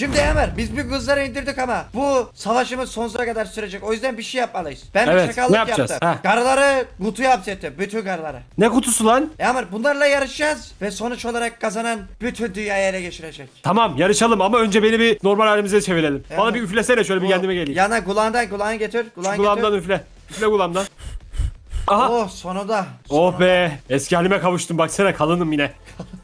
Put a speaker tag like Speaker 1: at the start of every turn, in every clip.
Speaker 1: Şimdi Ömer biz bir kızları indirdik ama bu savaşımız sonsuza kadar sürecek. O yüzden bir şey yapmalıyız. Ben
Speaker 2: Evet,
Speaker 1: bir şakallık
Speaker 2: ne yapacağız?
Speaker 1: yaptım.
Speaker 2: Ha.
Speaker 1: Karıları kutuya hapsettim. Bütün karıları.
Speaker 2: Ne kutusu lan?
Speaker 1: Ömer bunlarla yarışacağız ve sonuç olarak kazanan bütün dünyayı ele geçirecek.
Speaker 2: Tamam yarışalım ama önce beni bir normal halimize çevirelim.
Speaker 1: Evet.
Speaker 2: Bana bir üflesene şöyle bir
Speaker 1: Bu-
Speaker 2: kendime geleyim.
Speaker 1: Yana kulağından kulağını getir. Kulağını
Speaker 2: kulağımdan
Speaker 1: getir.
Speaker 2: üfle. Üfle kulağımdan. Aha.
Speaker 1: Oh sonunda.
Speaker 2: Oh be. Eski halime kavuştum baksana kalınım yine.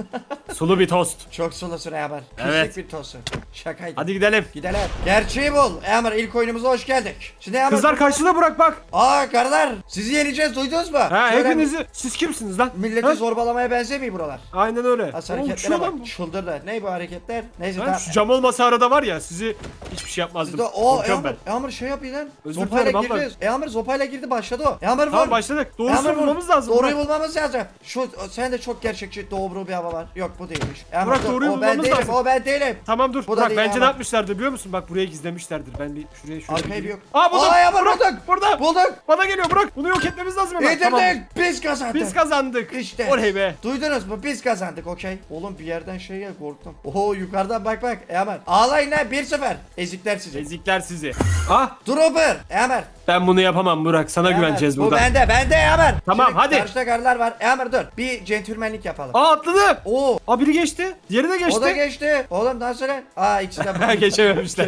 Speaker 2: Sulu bir tost.
Speaker 1: Çok sulusun Ömer.
Speaker 2: Evet.
Speaker 1: Küçük bir tosun. Şakaydı.
Speaker 2: Hadi gidelim.
Speaker 1: Gidelim. Gerçeği bul. Ömer ilk oyunumuza hoş geldik. Şimdi Ömer.
Speaker 2: Kızlar karşıda bırak bak.
Speaker 1: Aa karılar sizi yeneceğiz duydunuz mu?
Speaker 2: Ha
Speaker 1: Şöyle
Speaker 2: hepinizi siz kimsiniz lan?
Speaker 1: Milleti
Speaker 2: Ha?
Speaker 1: zorbalamaya benzemiyor buralar.
Speaker 2: Aynen öyle.
Speaker 1: As
Speaker 2: Oğlum,
Speaker 1: hareketlere
Speaker 2: uçuyor lan
Speaker 1: bak.
Speaker 2: bu.
Speaker 1: Çıldırdı. Ne bu hareketler? Neyse
Speaker 2: Ha,
Speaker 1: tamam.
Speaker 2: şu cam olmasa arada var ya sizi hiçbir şey yapmazdım.
Speaker 1: Sizde o
Speaker 2: Korkuyorum
Speaker 1: Yağmur,
Speaker 2: ben.
Speaker 1: Yağmur şey yapıyor lan.
Speaker 2: Özür
Speaker 1: Zopayla
Speaker 2: dilerim
Speaker 1: girdi.
Speaker 2: abla.
Speaker 1: Yağmur zopayla girdi başladı o. Yağmur vur.
Speaker 2: Tamam başladık. Doğrusunu
Speaker 1: vur.
Speaker 2: bulmamız lazım.
Speaker 1: Doğruyu bulmamız lazım. Şu sen de çok gerçekçi doğru bir hava var. Yok bu değilmiş. Yağmur,
Speaker 2: Burak, doğruyu
Speaker 1: o ben
Speaker 2: bulmamız
Speaker 1: değilim.
Speaker 2: lazım.
Speaker 1: O ben değilim.
Speaker 2: Tamam dur.
Speaker 1: Bu da
Speaker 2: Burak
Speaker 1: değil
Speaker 2: bence
Speaker 1: ama.
Speaker 2: ne yapmışlardır biliyor musun? Bak buraya gizlemişlerdir. Ben bir şuraya şuraya
Speaker 1: Arkayı bir yok.
Speaker 2: Aa buldum.
Speaker 1: Aa,
Speaker 2: Burak,
Speaker 1: bulduk.
Speaker 2: Burada.
Speaker 1: Bulduk.
Speaker 2: Bana geliyor Burak. Bunu yok etmemiz lazım hemen.
Speaker 1: İndirdik.
Speaker 2: Tamam.
Speaker 1: Biz kazandık.
Speaker 2: Biz kazandık.
Speaker 1: İşte.
Speaker 2: Oley be.
Speaker 1: Duydunuz mu? Biz kazandık okey. Oğlum bir yerden şey gel korktum. Oho yukarıdan bak bak. Emer. Ağlayın lan 1-0. Ezikler sizi.
Speaker 2: Ezikler sizi. Ah
Speaker 1: Dropper. Emer.
Speaker 2: Ben bunu yapamam Burak. Sana güveneceğiz
Speaker 1: Bu
Speaker 2: burada.
Speaker 1: bende bende Emer.
Speaker 2: Tamam, hadi.
Speaker 1: Karşıda karılar var. Emer dur. Bir centilmenlik yapalım.
Speaker 2: Aa atladı.
Speaker 1: Oo.
Speaker 2: Aa biri geçti. Diğeri de geçti.
Speaker 1: O da geçti. Oğlum nasıl lan? Aa ikisi de bu.
Speaker 2: Geçememişler.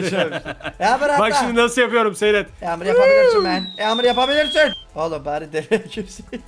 Speaker 1: Emer atla.
Speaker 2: Bak şimdi nasıl yapıyorum seyret.
Speaker 1: Emer yapabilirsin ben. Emer yapabilirsin. Oğlum bari dereye girseydi.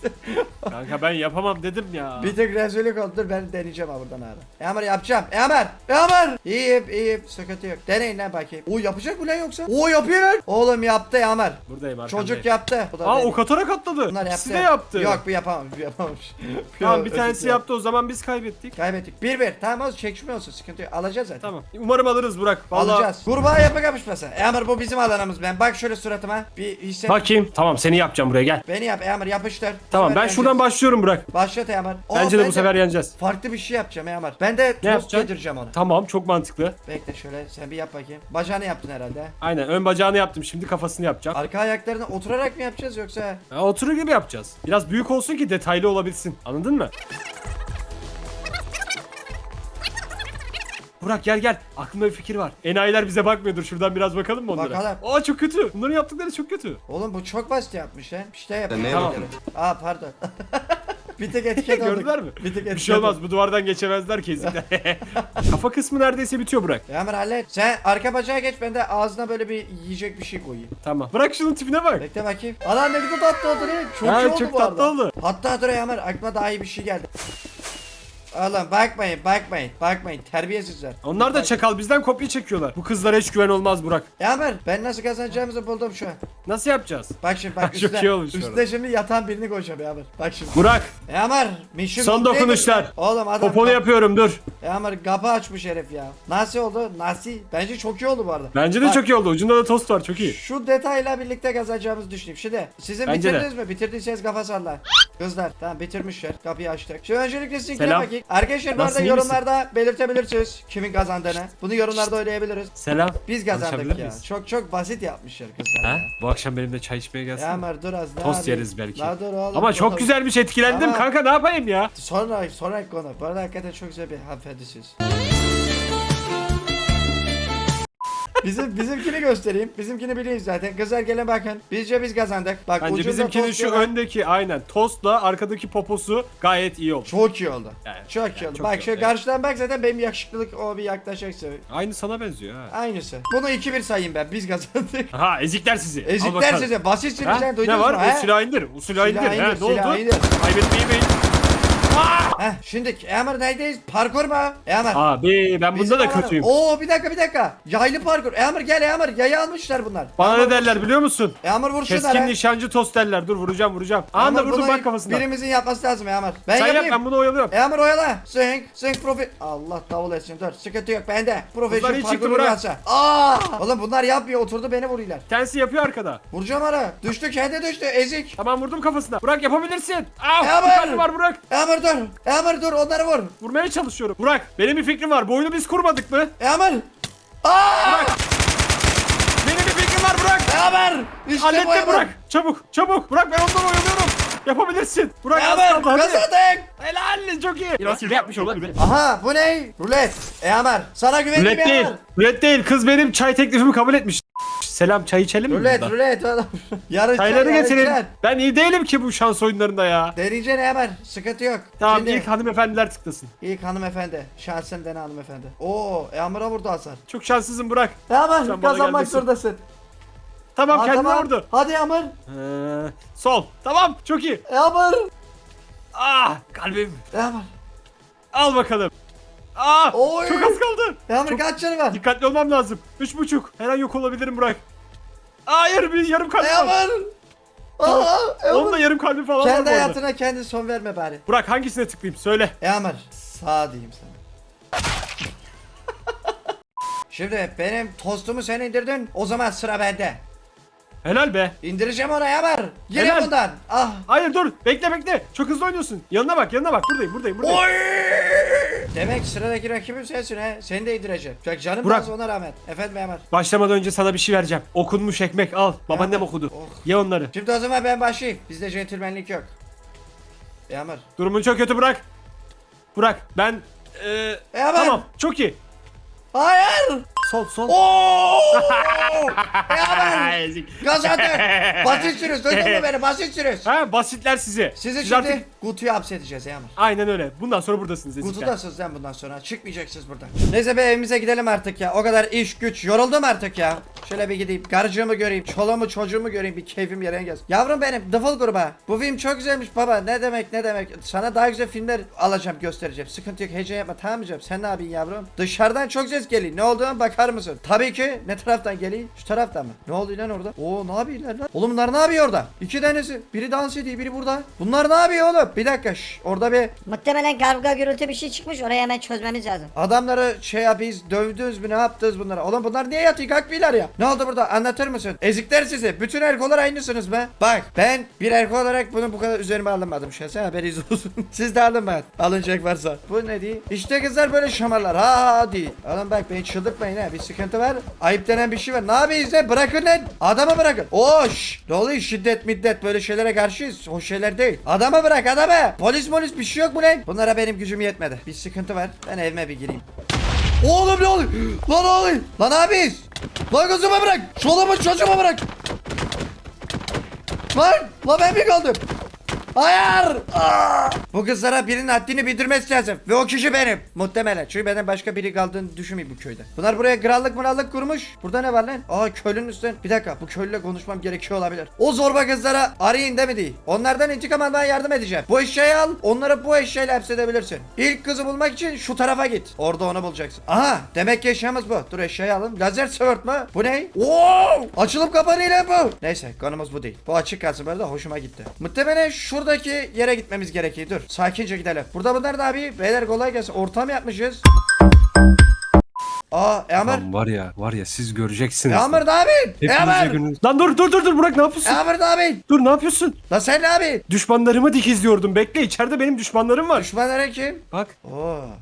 Speaker 2: Kanka ben yapamam dedim ya.
Speaker 1: bir tek rezillik oldu. Dur ben deneyeceğim ha buradan abi. Emer yapacağım. Emer. Emer. İyiyim iyiyim. Sıkıntı yok. Deneyin lan bakayım. O yapacak mı lan yoksa? O yapıyor lan. Oğlum yaptı Emer.
Speaker 2: Buradayım arkandayım.
Speaker 1: Çocuk yaptı. Bu da
Speaker 2: Aa o katarak atladı.
Speaker 1: Bunlar
Speaker 2: İkisi de yaptı.
Speaker 1: Yok bu yapamamış. Bu yapamamış.
Speaker 2: Tamam bir
Speaker 1: özür
Speaker 2: tanesi
Speaker 1: dilerim.
Speaker 2: yaptı o zaman biz kaybettik.
Speaker 1: Kaybettik. 1-1. Tamam olsun çekişme olsun. Sıkıntı yok. Alacağız zaten.
Speaker 2: Tamam. Umarım alırız Burak. Vallahi.
Speaker 1: Alacağız. Kurbağa yapı kapışması. Eamur bu bizim alanımız ben. Bak şöyle suratıma. Bir hisset.
Speaker 2: Bakayım. Tamam seni yapacağım buraya gel.
Speaker 1: Beni yap Eamur yapıştır.
Speaker 2: Tamam ben şuradan başlıyorum Burak.
Speaker 1: Başlat Eamur. Oo,
Speaker 2: Bence de bu sefer yeneceğiz.
Speaker 1: Farklı bir şey yapacağım Eamur. Ben de tost
Speaker 2: yapacaksın?
Speaker 1: yedireceğim onu.
Speaker 2: Tamam çok mantıklı.
Speaker 1: Bekle şöyle sen bir yap bakayım. Bacağını yaptın herhalde.
Speaker 2: Aynen ön bacağını yaptım şimdi kafasını yapacağım.
Speaker 1: Arka ayaklarını oturarak mı yapacağız yoksa?
Speaker 2: Ha, oturur gibi yapacağız. Biraz büyük olsun ki detaylı olabilsin. Anladın mı? Burak gel gel. Aklımda bir fikir var. Enayiler bize bakmıyordur. Şuradan biraz bakalım mı onlara?
Speaker 1: Bakalım.
Speaker 2: Aa çok kötü. Bunların yaptıkları çok kötü.
Speaker 1: Oğlum bu çok basit yapmış he. Bir şey yapayım.
Speaker 3: Ne
Speaker 2: Tamam.
Speaker 1: Aa pardon. bir tek etiket olduk.
Speaker 2: Gördüler mi?
Speaker 1: Bir tek etiket
Speaker 2: Bir şey olmaz. Bu duvardan geçemezler kesinlikle. Kafa kısmı neredeyse bitiyor Burak.
Speaker 1: Eamur hallet. Sen arka bacağa geç ben de ağzına böyle bir yiyecek bir şey koyayım.
Speaker 2: Tamam. Bırak şunun tipine bak.
Speaker 1: Bekle bakayım. Adam ne kadar tatlı oldu mi? Çok
Speaker 2: Ha,
Speaker 1: iyi oldu
Speaker 2: çok
Speaker 1: bu
Speaker 2: tatlı
Speaker 1: arada.
Speaker 2: oldu.
Speaker 1: Hatta dur Eamur aklıma daha iyi bir şey geldi. Oğlum bakmayın bakmayın bakmayın terbiyesizler.
Speaker 2: Onlar da çakal bizden kopya çekiyorlar. Bu kızlara hiç güven olmaz Burak.
Speaker 1: Eamur ben nasıl kazanacağımızı buldum şu an.
Speaker 2: Nasıl yapacağız?
Speaker 1: Bak şimdi bak
Speaker 2: Çok
Speaker 1: üstüne,
Speaker 2: iyi olmuş
Speaker 1: üstüne
Speaker 2: arada.
Speaker 1: şimdi yatan birini koyacağım Eamur. Bak şimdi.
Speaker 2: Burak
Speaker 1: Eamur mission
Speaker 2: son
Speaker 1: complete.
Speaker 2: dokunuşlar.
Speaker 1: Oğlum adam
Speaker 2: Poponu yapıyorum dur.
Speaker 1: Eamur kapı açmış herif ya. Nasıl oldu? Nasıl? Bence çok iyi oldu bu arada.
Speaker 2: Bence de
Speaker 1: Bak,
Speaker 2: çok iyi oldu. Ucunda da tost var çok iyi.
Speaker 1: Şu detayla birlikte kazanacağımızı düşünüyorum. Şimdi sizin
Speaker 2: Bence de.
Speaker 1: bitirdiniz mi? Bitirdiyseniz kafa salla. Kızlar tamam bitirmişler. Kapıyı açtık. Şimdi öncelikle sizinkine
Speaker 2: Selam.
Speaker 1: bakayım. Arkadaşlar bu arada
Speaker 2: Nasılsın, iyi misin?
Speaker 1: yorumlarda belirtebilirsiniz kimin kazandığını. Bunu yorumlarda oynayabiliriz.
Speaker 2: Selam.
Speaker 1: Biz kazandık
Speaker 2: Konuşabilir
Speaker 1: ya.
Speaker 2: miyiz?
Speaker 1: Çok çok basit yapmışlar kızlar.
Speaker 2: Ha?
Speaker 1: ya.
Speaker 2: Bu akşam benimle çay içmeye gelsin.
Speaker 1: Ya Ömer dur az. ne
Speaker 2: Tost
Speaker 1: yapayım?
Speaker 2: yeriz belki.
Speaker 1: La dur oğlum,
Speaker 2: Ama çok
Speaker 1: oğlum.
Speaker 2: güzelmiş etkilendim
Speaker 1: Ama-
Speaker 2: kanka ne yapayım ya?
Speaker 1: Sonra sonra konu. Bu arada hakikaten çok güzel bir hanımefendisiz. Bizim bizimkini göstereyim. Bizimkini biliyoruz zaten. Kızlar gelin bakın. Bizce biz kazandık. Bak
Speaker 2: Bence
Speaker 1: ucunda
Speaker 2: bizimkinin
Speaker 1: tost
Speaker 2: şu
Speaker 1: yiyorlar.
Speaker 2: öndeki aynen tostla arkadaki poposu gayet iyi oldu.
Speaker 1: Çok iyi oldu.
Speaker 2: Yani,
Speaker 1: çok iyi
Speaker 2: yani
Speaker 1: oldu.
Speaker 2: çok
Speaker 1: bak
Speaker 2: iyi oldu, evet.
Speaker 1: karşıdan bak zaten benim yakışıklılık o bir yaklaşacaksa.
Speaker 2: Aynı sana benziyor ha.
Speaker 1: Aynısı. Bunu 2-1 sayayım ben. Biz kazandık.
Speaker 2: Aha ezikler sizi. Al
Speaker 1: Ezikler
Speaker 2: bakalım.
Speaker 1: size. Basitsiniz
Speaker 2: Ha?
Speaker 1: sen duydunuz
Speaker 2: Ne var?
Speaker 1: mu?
Speaker 2: O
Speaker 1: he?
Speaker 2: silahı indir. Silahı indir.
Speaker 1: Silahı
Speaker 2: Ha,
Speaker 1: indir,
Speaker 2: ne oldu?
Speaker 1: silahı indir.
Speaker 2: Kaybetmeyi beyin.
Speaker 1: Heh, şimdi Emir neredeyiz? Parkur mu? Emir.
Speaker 2: Abi ben bunda da kötüyüm.
Speaker 1: Oo bir dakika bir dakika. Yaylı parkur. Emir gel Emir. Yayı almışlar bunlar.
Speaker 2: Bana
Speaker 1: Emir
Speaker 2: ne derler biliyor musun?
Speaker 1: Emir vur şunları.
Speaker 2: Keskin nişancı tost derler. Dur vuracağım vuracağım. Anda
Speaker 1: Emir,
Speaker 2: vurdum bak kafasına.
Speaker 1: Birimizin yapması lazım Emir. Ben
Speaker 2: Sen yap
Speaker 1: yapayım.
Speaker 2: ben bunu oyalıyorum.
Speaker 1: Emir oyala. Sink, sink profi... Allah davul etsin dur. Sıkıntı yok bende. Profesyonel parkur yapsa. Aa! Oğlum bunlar yapmıyor. Oturdu beni vuruyorlar.
Speaker 2: Tensi yapıyor arkada.
Speaker 1: Vuracağım ara. Düştü kendi düştü. Ezik.
Speaker 2: Tamam vurdum kafasına. Burak yapabilirsin.
Speaker 1: Ben-
Speaker 2: tane var Burak.
Speaker 1: Emir dur. Emir dur onları vur.
Speaker 2: Vurmaya çalışıyorum. Burak benim bir fikrim var. Bu oyunu biz kurmadık mı?
Speaker 1: Emir. Aa!
Speaker 2: Burak. Benim bir fikrim var Burak.
Speaker 1: Emir. İşte bu
Speaker 2: Hallettim
Speaker 1: Emir.
Speaker 2: Burak. Çabuk çabuk. Burak ben ondan oyalıyorum. Yapabilirsin. Burak kaldı hadi.
Speaker 1: kazandık.
Speaker 2: Helal çok iyi. Biraz hile yapmış olabilir.
Speaker 1: Aha bu ne? Rulet. Eamur sana güvendim
Speaker 2: Rulet değil. Rulet değil. Kız benim çay teklifimi kabul etmiş. Selam çay içelim mi?
Speaker 1: Rulet
Speaker 2: burada?
Speaker 1: rulet oğlum.
Speaker 2: Çayları getirin.
Speaker 1: yarışacak.
Speaker 2: Ben iyi değilim ki bu şans oyunlarında ya.
Speaker 1: Deneyeceksin Eamur. Sıkıntı yok.
Speaker 2: Tamam
Speaker 1: Şimdi,
Speaker 2: ilk hanımefendiler tıklasın.
Speaker 1: ilk hanımefendi. Şansın dene hanımefendi. Oo Eamur'a vurdu hasar.
Speaker 2: Çok şanssızım Burak.
Speaker 1: Eamur
Speaker 2: Sen bana
Speaker 1: kazanmak
Speaker 2: gelmesin.
Speaker 1: zorundasın.
Speaker 2: Tamam
Speaker 1: Aa,
Speaker 2: kendine
Speaker 1: tamam.
Speaker 2: vurdu.
Speaker 1: Hadi Eamur.
Speaker 2: Ee, sol. Tamam çok iyi.
Speaker 1: Eamur.
Speaker 2: Ah kalbim.
Speaker 1: Eamur.
Speaker 2: Al bakalım. Ah
Speaker 1: Oy.
Speaker 2: çok az kaldı.
Speaker 1: Eamur
Speaker 2: Çok-
Speaker 1: kaç canı var?
Speaker 2: Dikkatli olmam lazım. Üç buçuk. Her an yok olabilirim Burak. Hayır bir yarım kalbim var.
Speaker 1: Eamur. Aa,
Speaker 2: Onun da yarım kalbi falan var
Speaker 1: Kendi
Speaker 2: bu arada.
Speaker 1: hayatına kendi son verme bari.
Speaker 2: Burak hangisine tıklayayım söyle.
Speaker 1: Eamur. Sağ diyeyim sana. Şimdi benim tostumu sen indirdin. O zaman sıra bende.
Speaker 2: Helal be.
Speaker 1: İndireceğim onu Eamur. Gire
Speaker 2: Helal.
Speaker 1: bundan. Ah.
Speaker 2: Hayır dur bekle bekle. Çok hızlı oynuyorsun. Yanına bak yanına bak buradayım buradayım buradayım.
Speaker 1: Oy! Demek sıradaki rakibim sensin he. Seni de indireceğim. Çok canım
Speaker 2: Burak.
Speaker 1: ona rağmen. Efendim Eamur.
Speaker 2: Başlamadan önce sana bir şey vereceğim. Okunmuş ekmek al. Babaannem okudu.
Speaker 1: Oh.
Speaker 2: Ye onları.
Speaker 1: Şimdi o zaman ben başlayayım. Bizde centilmenlik yok. Eamur.
Speaker 2: Durumun çok kötü Burak. Burak ben... Ee, tamam çok iyi.
Speaker 1: Hayır.
Speaker 2: Sol sol.
Speaker 1: Oo! Eamur.
Speaker 2: Ezik.
Speaker 1: Kazandık. Basitsiniz. Duydun mu beni? Basitsiniz.
Speaker 2: ha basitler sizi.
Speaker 1: Sizi
Speaker 2: Siz
Speaker 1: şimdi
Speaker 2: artık-
Speaker 1: kutuya hapsedeceğiz Eamur.
Speaker 2: Aynen öyle. Bundan sonra buradasınız ezikler.
Speaker 1: Kutudasınız lan bundan sonra. Çıkmayacaksınız buradan. Neyse be evimize gidelim artık ya. O kadar iş güç. Yoruldum artık ya. Şöyle bir gideyim. Karıcığımı göreyim. Çoluğumu çocuğumu göreyim. Bir keyfim yerine gelsin. Yavrum benim. Dıfıl gruba. Bu film çok güzelmiş baba. Ne demek ne demek. Sana daha güzel filmler alacağım göstereceğim. Sıkıntı yok. Heyecan yapma. Tamam mı canım? Sen ne yapıyorsun yavrum? Dışarıdan çok ses geliyor. Ne olduğuna bakar mısın? Tabii ki. Ne taraftan geliyor? Şu taraftan mı? Ne oldu lan orada? Oo ne yapıyorlar lan? Oğlum bunlar ne yapıyor orada? İki tanesi. Biri dans ediyor. Biri burada. Bunlar ne yapıyor oğlum? Bir dakika. şş, Orada bir
Speaker 3: Muhtemelen kavga gürültü bir şey çıkmış orayı hemen çözmemiz lazım.
Speaker 1: Adamları şey yapıyız, dövdünüz mü ne yaptınız bunlara? Oğlum bunlar niye yatıyor kalkmıyorlar ya? Ne oldu burada anlatır mısın? Ezikler sizi. Bütün erkolar aynısınız be. Bak ben bir erko olarak bunu bu kadar üzerime alınmadım şahsen haberiniz olsun. Siz de alınmayın. Alınacak varsa. Bu ne diye? İşte kızlar böyle şamarlar. Ha ha ha diye. Oğlum bak beni çıldırtmayın ha. Bir sıkıntı var. Ayıp denen bir şey var. Ne yapıyorsunuz lan? Bırakın lan. Adamı bırakın. Oş. Ne oluyor? Şiddet middet böyle şeylere karşıyız. Hoş şeyler değil. Adamı bırak adamı. Polis polis bir şey yok mu lan? Bunlara benim gücüm yetmedi. Bir sıkıntı var. Ben evime bir gireyim. Oğlum ne oluyor? Lan ne oluyor? Lan abi. Lan kızımı bırak. Çoluğumu çocuğumu bırak. Lan. Lan ben mi kaldım? Hayır. Aa! Bu kızlara birinin haddini bildirmesi lazım. Ve o kişi benim. Muhtemelen. Çünkü benden başka biri kaldığını düşünmeyeyim bu köyde. Bunlar buraya krallık mırallık kurmuş. Burada ne var lan? Aa köylünün üstünden. Bir dakika bu köylüyle konuşmam gerekiyor olabilir. O zorba kızlara arayın de mi değil? Onlardan intikam almaya yardım edeceğim. Bu eşyayı al. Onları bu eşyayla hapsedebilirsin. İlk kızı bulmak için şu tarafa git. Orada onu bulacaksın. Aha demek ki eşyamız bu. Dur eşyayı alın. Lazer sıvırtma. Bu ne? Oo! Açılıp kapanıyor bu. Neyse konumuz bu değil. Bu açık kalsın böyle de hoşuma gitti. Muhtemelen şuradaki yere gitmemiz gerekiyor. Dur sakince gidelim. Burada bunlar da abi. Beyler kolay gelsin. Ortam yapmışız. Aa Eamur.
Speaker 2: Lan var ya var ya siz göreceksiniz.
Speaker 1: Eamur ne yapıyorsun?
Speaker 2: Hepinize
Speaker 1: Eamur.
Speaker 2: gününüz. Lan dur dur dur dur Burak ne yapıyorsun?
Speaker 1: Eamur ne yapıyorsun?
Speaker 2: Dur ne yapıyorsun?
Speaker 1: Lan sen ne yapıyorsun?
Speaker 2: Düşmanlarımı dikizliyordum. Bekle içeride benim düşmanlarım var.
Speaker 1: Düşmanların kim?
Speaker 2: Bak.
Speaker 1: Oo,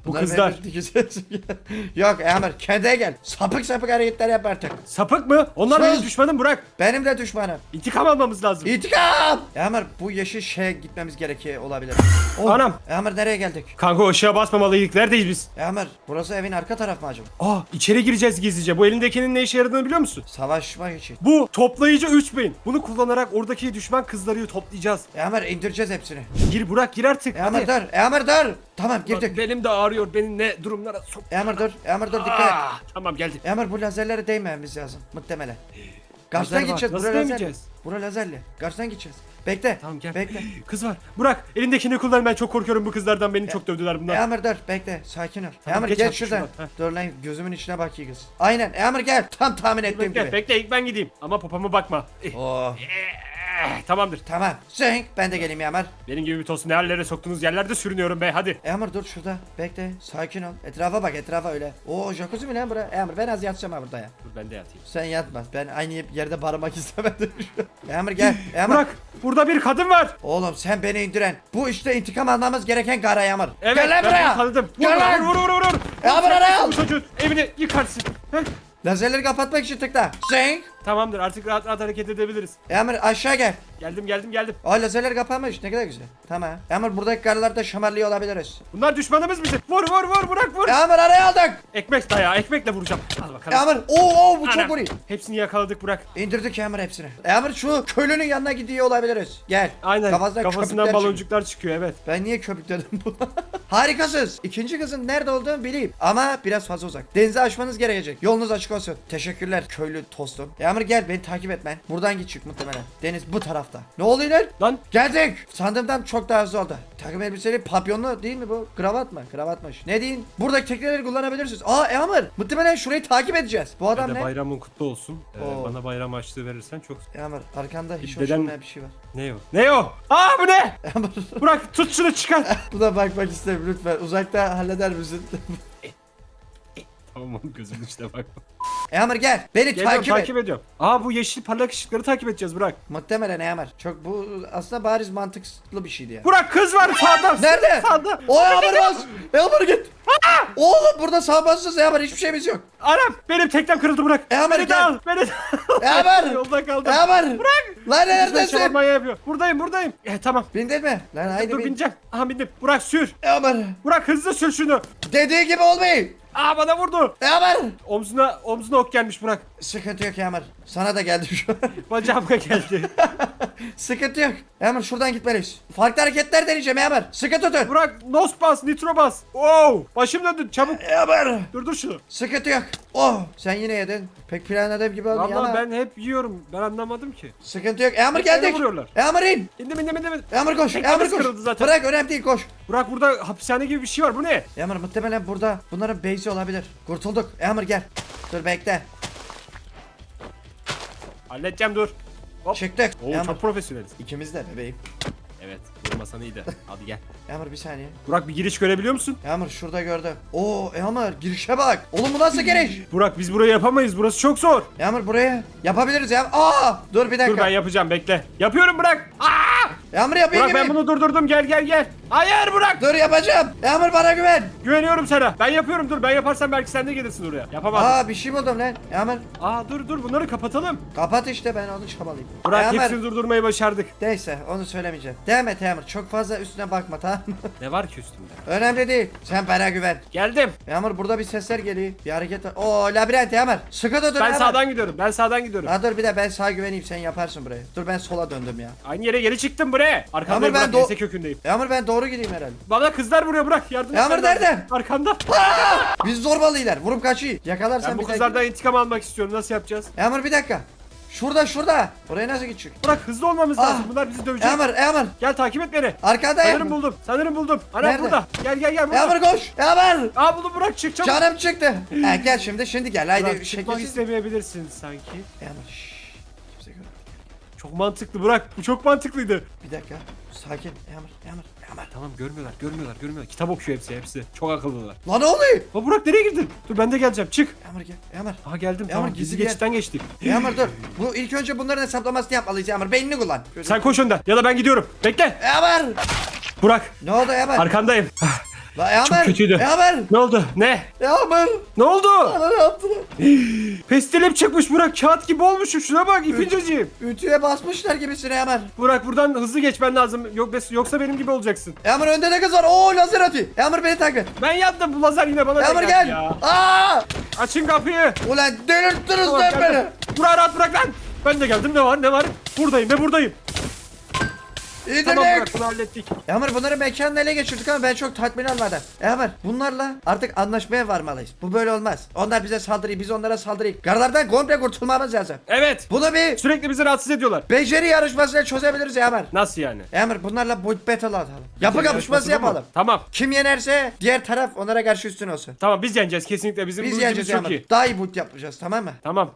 Speaker 2: Bu
Speaker 1: bunlar
Speaker 2: kızlar.
Speaker 1: benim dikizim. Yok Eamur kendine gel. Sapık sapık hareketler yap artık.
Speaker 2: Sapık mı? Onlar
Speaker 1: Sus.
Speaker 2: benim düşmanım Burak.
Speaker 1: Benim de düşmanım.
Speaker 2: İntikam almamız lazım.
Speaker 1: İntikam! Eamur bu yeşil şeye gitmemiz gerekiyor olabilir. Oh,
Speaker 2: Anam.
Speaker 1: Eamur nereye geldik?
Speaker 2: Kanka o ışığa basmamalıydık. Neredeyiz biz?
Speaker 1: Eamur burası evin arka taraf mı acaba?
Speaker 2: Aa içeri gireceğiz gizlice. Bu elindekinin ne işe yaradığını biliyor musun?
Speaker 1: Savaşmak için.
Speaker 2: Bu toplayıcı 3000. Bunu kullanarak oradaki düşman kızları toplayacağız.
Speaker 1: Eamur indireceğiz hepsini.
Speaker 2: Gir Burak gir artık. Hadi.
Speaker 1: dur. Eamur dur. Tamam girdik.
Speaker 2: Benim de ağrıyor. Beni ne durumlara sok.
Speaker 1: Eamur dur. Eamur dur dikkat et.
Speaker 2: Ah, tamam geldi.
Speaker 1: Eamur bu lazerlere değmememiz lazım. Muhtemelen. Karşıdan
Speaker 2: Lazer var.
Speaker 1: gideceğiz.
Speaker 2: Nasıl
Speaker 1: Bura lazerli.
Speaker 2: değmeyeceğiz?
Speaker 1: Bura lazerli. Karşıdan gideceğiz. Bekle.
Speaker 2: Tamam gel.
Speaker 1: Bekle.
Speaker 2: Kız var. Burak elindekini kullan. Ben çok korkuyorum bu kızlardan. Beni çok dövdüler bunlar.
Speaker 1: Eamur dur. Bekle. Sakin ol.
Speaker 2: Tamam,
Speaker 1: Eamur
Speaker 2: geç
Speaker 1: geç
Speaker 2: artık
Speaker 1: şuradan.
Speaker 2: şuradan.
Speaker 1: Dur lan gözümün içine bak iyi kız. Aynen. Eamur gel. Tam tahmin ettiğim
Speaker 2: Gel
Speaker 1: gibi.
Speaker 2: bekle ilk ben gideyim. Ama popoma bakma. Eh,
Speaker 1: Oh.
Speaker 2: eh, tamamdır.
Speaker 1: Tamam. Zeng. Ben de geleyim Eamur.
Speaker 2: Benim gibi bir tostu ne hallere soktuğunuz yerlerde sürünüyorum be hadi.
Speaker 1: Eamur dur şurada. Bekle. Sakin ol. Etrafa bak. Etrafa öyle. Oo jacuzzi mi lan bura? Eamur ben az yatacağım ha burada ya.
Speaker 2: Dur ben de yatayım.
Speaker 1: Sen yatma. Ben aynı yerde barınmak istemedim. Eamur gel. Eamur.
Speaker 2: Burak burada bir kadın var.
Speaker 1: Oğlum sen beni indiren. Bu işte intikam almamız gereken kara Eamur.
Speaker 2: Evet
Speaker 1: Gel lan
Speaker 2: ben
Speaker 1: buraya.
Speaker 2: bunu tanıdım. Vur,
Speaker 1: Gel lan.
Speaker 2: vur vur vur vur. vur. Kesin
Speaker 1: al.
Speaker 2: Bu çocuğun evini yıkarsın. Heh.
Speaker 1: Lazerleri kapatmak için tıkla. Zeng.
Speaker 2: Tamamdır artık rahat rahat hareket edebiliriz.
Speaker 1: Yağmur aşağı gel.
Speaker 2: Geldim geldim geldim.
Speaker 1: O lazerler kapanmış ne kadar güzel. Tamam. Yağmur buradaki karlarda şamarlıyor olabiliriz.
Speaker 2: Bunlar düşmanımız bizim. Vur vur vur bırak vur.
Speaker 1: Yağmur araya aldık.
Speaker 2: Ekmek dayağı ekmekle vuracağım. Al bakalım.
Speaker 1: Yağmur oo oo bu çok
Speaker 2: Anam.
Speaker 1: vuruyor.
Speaker 2: Hepsini yakaladık bırak.
Speaker 1: İndirdik Yağmur hepsini. Yağmur şu köylünün yanına gidiyor olabiliriz. Gel.
Speaker 2: Aynen
Speaker 1: Kafasından,
Speaker 2: kafasından
Speaker 1: köpükler çıkıyor.
Speaker 2: baloncuklar çıkıyor evet.
Speaker 1: Ben niye köpük dedim buna? Harikasınız. İkinci kızın nerede olduğunu bileyim. Ama biraz fazla uzak. Denize aşmanız gerekecek. Yolunuz açık olsun. Teşekkürler köylü tostum. Yağmur gel beni takip et ben. Buradan gidecek muhtemelen. Deniz bu tarafta. Ne oluyor lan?
Speaker 2: Lan
Speaker 1: Geldik. Sandığımdan çok daha hızlı oldu. Takım elbiseli papyonlu değil mi bu? Kravat mı? Kravatmış. Ne deyin? Buradaki tekneleri kullanabilirsiniz. Aa Yağmur. Muhtemelen şurayı takip edeceğiz. Bu adam
Speaker 2: de
Speaker 1: ne?
Speaker 2: bayramın kutlu olsun. Ee,
Speaker 1: Oo.
Speaker 2: bana bayram açlığı verirsen çok...
Speaker 1: Yağmur arkanda hiç olmayan bir şey var.
Speaker 2: Ne o? Ne o? Aa bu ne?
Speaker 1: Yağmur.
Speaker 2: Bırak tut şunu çıkar.
Speaker 1: Buna bakmak istemiyorum lütfen. Uzakta halleder misin?
Speaker 2: tamam oğlum gözümün içine bak.
Speaker 1: Yağmur gel. Beni
Speaker 2: Geliyorum
Speaker 1: takip,
Speaker 2: takip,
Speaker 1: et.
Speaker 2: ediyorum. Aa bu yeşil parlak ışıkları takip edeceğiz bırak.
Speaker 1: Muhtemelen Yağmur. Çok bu aslında bariz mantıklı bir şeydi ya.
Speaker 2: Burak kız var sağda.
Speaker 1: Nerede?
Speaker 2: Sağda.
Speaker 1: O Yağmur bas. Yağmur git. Oğlum burada sağ bassız Yağmur hiçbir şeyimiz yok.
Speaker 2: Anam benim teknem kırıldı bırak.
Speaker 1: E, Ömer,
Speaker 2: beni de
Speaker 1: gel.
Speaker 2: al. Beni de al.
Speaker 1: Yağmur.
Speaker 2: Yolda kaldım.
Speaker 1: Yağmur. Bırak. Lan neredesin?
Speaker 2: yapıyor. Buradayım buradayım. E, tamam.
Speaker 1: Bindin mi? Lan haydi
Speaker 2: Dur
Speaker 1: bin.
Speaker 2: bineceğim. Aha bindim. Burak sür.
Speaker 1: Yağmur.
Speaker 2: Burak hızlı sür şunu.
Speaker 1: Dediği gibi olmayın.
Speaker 2: Aa bana vurdu.
Speaker 1: Yağmur.
Speaker 2: Omzuna omzuna ok gelmiş Burak.
Speaker 1: Sıkıntı yok Yağmur. Sana da geldi şu an.
Speaker 2: Bacağıma geldi.
Speaker 1: Sıkıntı yok. Yağmur şuradan gitmeliyiz. Farklı hareketler deneyeceğim Yağmur. Sıkı tutun.
Speaker 2: Burak nos bas nitro bas. Oo başım döndü çabuk.
Speaker 1: Yağmur.
Speaker 2: Dur şunu.
Speaker 1: Sıkıntı yok. Oh sen yine yedin. Pek planladığım gibi oldu ama.
Speaker 2: ben hep yiyorum. Ben anlamadım ki.
Speaker 1: Sıkıntı yok. Yağmur
Speaker 2: Hep beni
Speaker 1: geldik.
Speaker 2: vuruyorlar.
Speaker 1: Yağmur in.
Speaker 2: İndim indim indim. indim.
Speaker 1: Yağmur koş.
Speaker 2: Tekrar
Speaker 1: Yağmur koş.
Speaker 2: kırıldı zaten.
Speaker 1: Bırak önemli değil koş.
Speaker 2: Burak burada hapishane gibi bir şey var. Bu ne?
Speaker 1: Yağmur muhtemelen burada bunların base'i olabilir. Kurtulduk. Yağmur gel. Dur bekle.
Speaker 2: Halledeceğim dur. Hop.
Speaker 1: Çıktık.
Speaker 2: Oo
Speaker 1: Yağmur.
Speaker 2: çok profesyoneliz.
Speaker 1: İkimiz de bebeğim.
Speaker 2: Evet. Vurmasan iyiydi. Hadi gel.
Speaker 1: Yağmur bir saniye.
Speaker 2: Burak bir giriş görebiliyor musun?
Speaker 1: Yağmur şurada gördüm. Oo Yağmur girişe bak. Oğlum bu nasıl giriş?
Speaker 2: Burak biz burayı yapamayız. Burası çok zor.
Speaker 1: Yağmur buraya yapabiliriz ya. Aa! Dur bir
Speaker 2: Dur
Speaker 1: dakika.
Speaker 2: ben yapacağım bekle. Yapıyorum Burak. Aa!
Speaker 1: Yağmur yapayım
Speaker 2: Burak ben bunu durdurdum. Gel gel gel. Hayır Burak.
Speaker 1: Dur yapacağım. Yağmur bana güven.
Speaker 2: Güveniyorum sana. Ben yapıyorum dur. Ben yaparsam belki sen de gelirsin oraya. Yapamadım. Aa,
Speaker 1: Aa bir şey buldum lan. Yağmur
Speaker 2: dur dur bunları kapatalım.
Speaker 1: kapat işte ben onu çabalayayım.
Speaker 2: Burak
Speaker 1: Yağmur.
Speaker 2: hepsini durdurmayı başardık.
Speaker 1: Neyse onu söylemeyeceğim. Devam et Yağmur. Çok fazla üstüne bakma tamam mı?
Speaker 2: Ne var ki üstümde?
Speaker 1: Önemli değil. Sen bana güven.
Speaker 2: Geldim.
Speaker 1: Yağmur burada bir sesler geliyor. Bir hareket var. Oo labirent Yağmur. Sıkı tutun
Speaker 2: Ben
Speaker 1: Yağmur.
Speaker 2: sağdan gidiyorum. Ben sağdan gidiyorum.
Speaker 1: Ha dur bir de ben sağa güveneyim sen yaparsın burayı. Dur ben sola döndüm ya.
Speaker 2: Aynı yere geri çıktım buraya. Arkandayım
Speaker 1: Ama ben
Speaker 2: Burak.
Speaker 1: do-
Speaker 2: kökündeyim.
Speaker 1: Yağmur ben doğru gideyim herhalde.
Speaker 2: Bana kızlar vuruyor Burak. Yardım
Speaker 1: Yağmur
Speaker 2: lazım.
Speaker 1: nerede?
Speaker 2: Arkanda.
Speaker 1: Biz zorbalıylar. Vurup kaçıyor. Yakalarsan
Speaker 2: Ben bu
Speaker 1: bir dakika.
Speaker 2: kızlardan intikam almak istiyorum. Nasıl yapacağız?
Speaker 1: Yağmur bir dakika. Şurada şurada. Oraya nasıl gidecek?
Speaker 2: Burak hızlı olmamız
Speaker 1: Ah.
Speaker 2: lazım. Bunlar bizi dövecek.
Speaker 1: Yağmur Yağmur.
Speaker 2: Gel takip et beni.
Speaker 1: Arkada
Speaker 2: Sanırım
Speaker 1: Yağmur.
Speaker 2: buldum. Sanırım buldum. Anam
Speaker 1: Nerede?
Speaker 2: burada. Gel gel gel. Burada.
Speaker 1: Yağmur koş. Yağmur.
Speaker 2: Aa buldum Burak çık çabuk.
Speaker 1: Canım çıktı. Ha, gel şimdi şimdi gel. Haydi
Speaker 2: Burak çıkmak
Speaker 1: şekilsiz.
Speaker 2: istemeyebilirsin sanki.
Speaker 1: Yağmur şşş.
Speaker 2: Çok mantıklı Burak. Bu çok mantıklıydı.
Speaker 1: Bir dakika. Sakin. Yağmur Yağmur Yağmur.
Speaker 2: Tamam görmüyorlar görmüyorlar görmüyorlar. Kitap okuyor hepsi hepsi. Çok akıllılar.
Speaker 1: Lan ne oluyor?
Speaker 2: Ha Burak nereye girdin? Dur ben de geleceğim çık.
Speaker 1: Yağmur gel. Yağmur.
Speaker 2: Aha geldim
Speaker 1: Yağmur,
Speaker 2: tamam
Speaker 1: gizli
Speaker 2: gizli
Speaker 1: yer.
Speaker 2: geçitten geçtik.
Speaker 1: Yağmur dur. Bu ilk önce bunların hesaplamasını yapmalıyız Yağmur. Beynini kullan.
Speaker 2: Sen koş önden ya da ben gidiyorum. Bekle.
Speaker 1: Yağmur.
Speaker 2: Burak
Speaker 1: Ne oldu Yağmur?
Speaker 2: arkandayım.
Speaker 1: La Yağmur.
Speaker 2: Çok kötüydü.
Speaker 1: Yağmur.
Speaker 2: ne oldu? Ne?
Speaker 1: Yağmur.
Speaker 2: Ne oldu?
Speaker 1: Bana ne yaptılar?
Speaker 2: Pestilim çıkmış Burak. Kağıt gibi olmuşum. Şuna bak ipinceciğim.
Speaker 1: Ütüye basmışlar gibisin Yağmur.
Speaker 2: Burak buradan hızlı geçmen lazım. Yok yoksa benim gibi olacaksın.
Speaker 1: Yağmur önde de kız var. Oo lazer atıyor. Yağmur beni takip.
Speaker 2: Ben yaptım bu lazer yine bana denk
Speaker 1: gel.
Speaker 2: ya.
Speaker 1: Aa!
Speaker 2: Açın kapıyı.
Speaker 1: Ulan delirttiniz
Speaker 2: Tamam,
Speaker 1: lan beni.
Speaker 2: Burak rahat bırak lan. Ben de geldim ne var ne var? Buradayım ve buradayım.
Speaker 1: İndirdik.
Speaker 2: Tamam Burak bunu hallettik.
Speaker 1: Yağmur bunları mekanın ele geçirdik ama ben çok tatmin olmadım. Yağmur bunlarla artık anlaşmaya varmalıyız. Bu böyle olmaz. Onlar bize saldırıyor biz onlara saldırıyor. Garlardan komple kurtulmamız lazım.
Speaker 2: Evet.
Speaker 1: Bunu bir
Speaker 2: Sürekli bizi rahatsız ediyorlar.
Speaker 1: beceri yarışmasıyla çözebiliriz Yağmur.
Speaker 2: Nasıl yani?
Speaker 1: Yağmur bunlarla boot battle atalım. Yapı kapışması
Speaker 2: Yarışması bu mu?
Speaker 1: yapalım.
Speaker 2: Tamam.
Speaker 1: Kim yenerse diğer taraf onlara karşı üstün olsun.
Speaker 2: Tamam biz yeneceğiz kesinlikle bizim
Speaker 1: Biz
Speaker 2: bu
Speaker 1: yeneceğiz
Speaker 2: gücümüz
Speaker 1: Yağmur.
Speaker 2: çok iyi.
Speaker 1: Daha iyi boot yapacağız tamam mı?
Speaker 2: Tamam